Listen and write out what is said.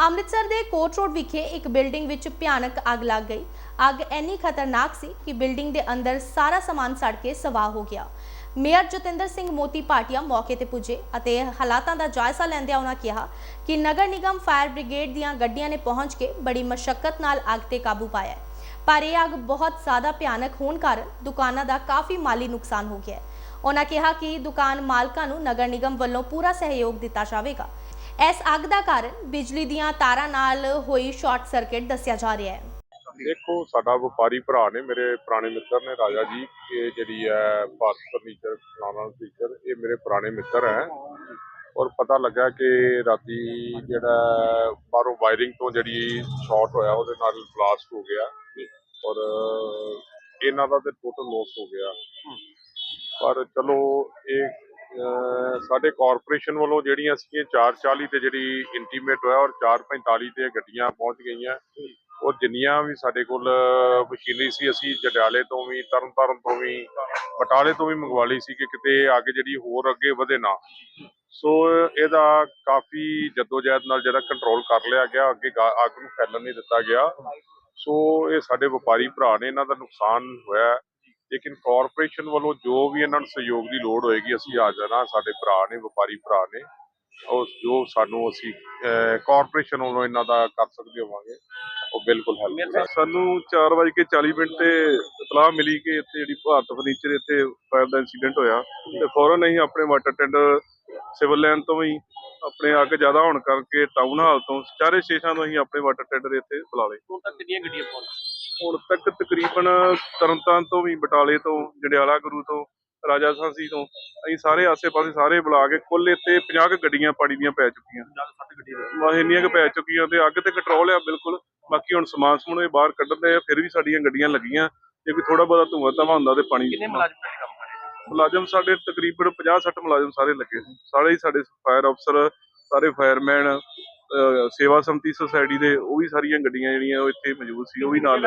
ਅੰਮ੍ਰਿਤਸਰ ਦੇ ਕੋਟ ਰੋਡ ਵਿਖੇ ਇੱਕ ਬਿਲਡਿੰਗ ਵਿੱਚ ਭਿਆਨਕ ਅੱਗ ਲੱਗ ਗਈ। ਅੱਗ ਇੰਨੀ ਖਤਰਨਾਕ ਸੀ ਕਿ ਬਿਲਡਿੰਗ ਦੇ ਅੰਦਰ ਸਾਰਾ ਸਮਾਨ ਸੜ ਕੇ ਸਵਾਹ ਹੋ ਗਿਆ। ਮੇਅਰ ਜਤਿੰਦਰ ਸਿੰਘ ਮੋਤੀ ਪਾਟਿਆ ਮੌਕੇ ਤੇ ਪੁੱਜੇ ਅਤੇ ਹਾਲਾਤਾਂ ਦਾ ਜਾਇਜ਼ਾ ਲੈਂਦਿਆਂ ਉਹਨਾਂ ਕਿਹਾ ਕਿ ਨਗਰ ਨਿਗਮ ਫਾਇਰ ਬ੍ਰਿਗੇਡ ਦੀਆਂ ਗੱਡੀਆਂ ਨੇ ਪਹੁੰਚ ਕੇ ਬੜੀ ਮਸ਼ੱਕਤ ਨਾਲ ਅੱਗ ਤੇ ਕਾਬੂ ਪਾਇਆ ਪਰ ਇਹ ਅੱਗ ਬਹੁਤ ਜ਼ਿਆਦਾ ਭਿਆਨਕ ਹੋਣ ਕਾਰਨ ਦੁਕਾਨਾਂ ਦਾ ਕਾਫੀ ਮਾਲੀ ਨੁਕਸਾਨ ਹੋ ਗਿਆ ਹੈ। ਉਹਨਾਂ ਕਿਹਾ ਕਿ ਦੁਕਾਨ ਮਾਲਕਾਂ ਨੂੰ ਨਗਰ ਨਿਗਮ ਵੱਲੋਂ ਪੂਰਾ ਸਹਿਯੋਗ ਦਿੱਤਾ ਜਾਵੇਗਾ। ਇਸ ਅੱਗ ਦਾ ਕਾਰਨ ਬਿਜਲੀ ਦੀਆਂ ਤਾਰਾਂ ਨਾਲ ਹੋਈ ਸ਼ਾਰਟ ਸਰਕਟ ਦੱਸਿਆ ਜਾ ਰਿਹਾ ਹੈ। ਦੇਖੋ, ਸਾਡਾ ਵਪਾਰੀ ਭਰਾ ਨੇ, ਮੇਰੇ ਪੁਰਾਣੇ ਮਿੱਤਰ ਨੇ, ਰਾਜਾ ਜੀ, ਇਹ ਜਿਹੜੀ ਹੈ ਭਾਰਤ ਫਰਨੀਚਰ ਨਾਨਾ ਫਰਨੀਚਰ, ਇਹ ਮੇਰੇ ਪੁਰਾਣੇ ਮਿੱਤਰ ਹੈ। ਔਰ ਪਤਾ ਲੱਗਾ ਕਿ ਰਾਤੀ ਜਿਹੜਾ ਬਾਹਰੋਂ ਵਾਇਰਿੰਗ ਤੋਂ ਜਿਹੜੀ ਸ਼ਾਰਟ ਹੋਇਆ, ਉਹਦੇ ਨਾਲ ਬਲਾਸਟ ਹੋ ਗਿਆ। ਔਰ ਇਹਨਾਂ ਦਾ ਤੇ ਟੋਟਲ ਲੋਸ ਹੋ ਗਿਆ। ਪਰ ਚਲੋ, ਇਹ ਸਾਡੇ ਕਾਰਪੋਰੇਸ਼ਨ ਵੱਲੋਂ ਜਿਹੜੀਆਂ ਸੀਗੀਆਂ 440 ਤੇ ਜਿਹੜੀ ਇੰਟੀਮੇਟ ਹੋਇਆ ਔਰ 445 ਤੇ ਗੱਡੀਆਂ ਪਹੁੰਚ ਗਈਆਂ। ਉਹ ਜਿੰਨੀਆਂ ਵੀ ਸਾਡੇ ਕੋਲ ਮਸ਼ੀਨਰੀ ਸੀ, ਅਸੀਂ ਜਟਿਆਲੇ ਤੋਂ ਵੀ, ਤਰਨਤਾਰਨ ਤੋਂ ਵੀ, ਬਟਾਲੇ ਤੋਂ ਵੀ ਮੰਗਵਾ ਲਈ ਸੀ ਕਿ ਕਿਤੇ ਅੱਗ ਜਿਹੜੀ ਹੋਰ ਅੱਗੇ ਵਧੇ ਨਾ। ਸੋ ਇਹਦਾ ਕਾਫੀ ਜਦੋਜਹਿਦ ਨਾਲ ਜਿਹੜਾ ਕੰਟਰੋਲ ਕਰ ਲਿਆ ਗਿਆ, ਅੱਗੇ ਗਾ- ਅੱਗ ਨੂੰ ਫੈਲਣ ਨਹੀਂ ਦਿੱਤਾ ਗਿਆ। ਸੋ ਇਹ ਸਾਡੇ ਵਪਾਰੀ ਭਰਾ ਨੇ ਇਹਨਾਂ ਦਾ ਨੁਕਸਾਨ ਹੋਇਆ। ਲੇਕਿਨ ਕਾਰਪੋਰੇਸ਼ਨ ਵੱਲੋਂ ਜੋ ਵੀ ਇਹਨਾਂ ਨੂੰ ਸਹਿਯੋਗ ਦੀ ਲੋੜ ਹੋਏਗੀ ਅਸੀਂ ਆ ਜਾਣਾ ਸਾਡੇ ਭਰਾ ਨੇ ਵਪਾਰੀ ਭਰਾ ਨੇ ਉਹ ਜੋ ਸਾਨੂੰ ਅਸੀਂ ਕਾਰਪੋਰੇਸ਼ਨ ਵੱਲੋਂ ਇਹਨਾਂ ਦਾ ਕਰ ਸਕਦੇ ਹੋਵਾਂਗੇ ਉਹ ਬਿਲਕੁਲ ਹੈਲਪ ਸਾਨੂੰ 4:40 ਮਿੰਟ ਤੇ ਇਤਲਾਹ ਮਿਲੀ ਕਿ ਇੱਥੇ ਜਿਹੜੀ ਭਾਰਤ ਫਰਨੀਚਰ ਇੱਥੇ ਫਾਇਰ ਦਾ ਇਨਸੀਡੈਂਟ ਹੋਇਆ ਤੇ ਫੌਰਨ ਅਸੀਂ ਆਪਣੇ ਵਾਟਰ ਟੈਂਡਰ ਸਿਵਲ ਲਾਈਨ ਤੋਂ ਵੀ ਆਪਣੇ ਅੱਗ ਜ਼ਿਆਦਾ ਹੋਣ ਕਰਕੇ ਟਾਊਨ ਹਾਲ ਤੋਂ ਚਾਰੇ ਸਟੇਸ਼ਨਾਂ ਤੋਂ ਅਸੀਂ ਆਪਣੇ ਵਾਟਰ ਟੈਂਡਰ ਇੱਥੇ ਬੁਲਾ ਲਏ। ਹੁਣ ਤੱਕ ਕਿੰਨੀਆਂ ਗੱਡੀਆਂ ਪਹੁੰਚ ਹੁਣ ਤੱਕ ਤਕਰੀਬਨ ਤਰਨਤਾਰਨ ਤੋਂ ਵੀ ਬਟਾਲੇ ਤੋਂ ਜੰਡਿਆਲਾ ਗੁਰੂ ਤੋਂ ਰਾਜਾ ਸਾਂਸੀ ਤੋਂ ਅਸੀਂ ਸਾਰੇ ਆਸੇ-ਪਾਸੇ ਸਾਰੇ ਬੁਲਾ ਕੇ ਕੁੱਲ ਇੱਥੇ 50 ਕੁ ਗੱਡੀਆਂ ਪਾਣੀ ਦੀਆਂ ਪੈ ਚੁੱਕੀਆਂ। 60 ਗੱਡੀਆਂ ਬਸ ਇੰਨੀਆਂ ਕੁ ਪੈ ਚੁੱਕੀਆਂ ਤੇ ਅੱਗ ਤੇ ਕੰਟਰੋਲ ਆ ਬਿਲਕੁਲ। ਬਾਕੀ ਹੁਣ ਸਮਾਨ ਸਮੂਨ ਇਹ ਬਾਹਰ ਕੱਢਦੇ ਆ ਫਿਰ ਵੀ ਸਾਡੀਆਂ ਗੱਡੀਆਂ ਲੱਗੀਆਂ। ਜੇ ਕੋਈ ਥੋੜਾ ਬਹੁਤਾ ਧੂੰਆਂ ਧਾਵਾਂ ਹੁੰਦਾ ਤੇ ਪਾਣੀ ਮੁਲਾਜ਼ਮ ਸਾਡੇ ਤਕਰੀਬਨ 50 60 ਮੁਲਾਜ਼ਮ ਸਾਰੇ ਲੱਗੇ। ਸਾਰੇ ਹੀ ਸਾਡੇ ਫਾਇਰ ਅਫਸਰ ਸਾਰੇ ਫਾਇਰਮੈਨ ਸੇਵਾ ਸੰਮਤੀ ਸੁਸਾਇਟੀ ਦੇ ਉਹ ਵੀ ਸਾਰੀਆਂ ਗੱਡੀਆਂ ਜਿਹੜੀਆਂ ਉਹ ਇੱਥੇ ਮੌਜੂਦ ਸੀ ਉਹ ਵੀ ਨਾਲ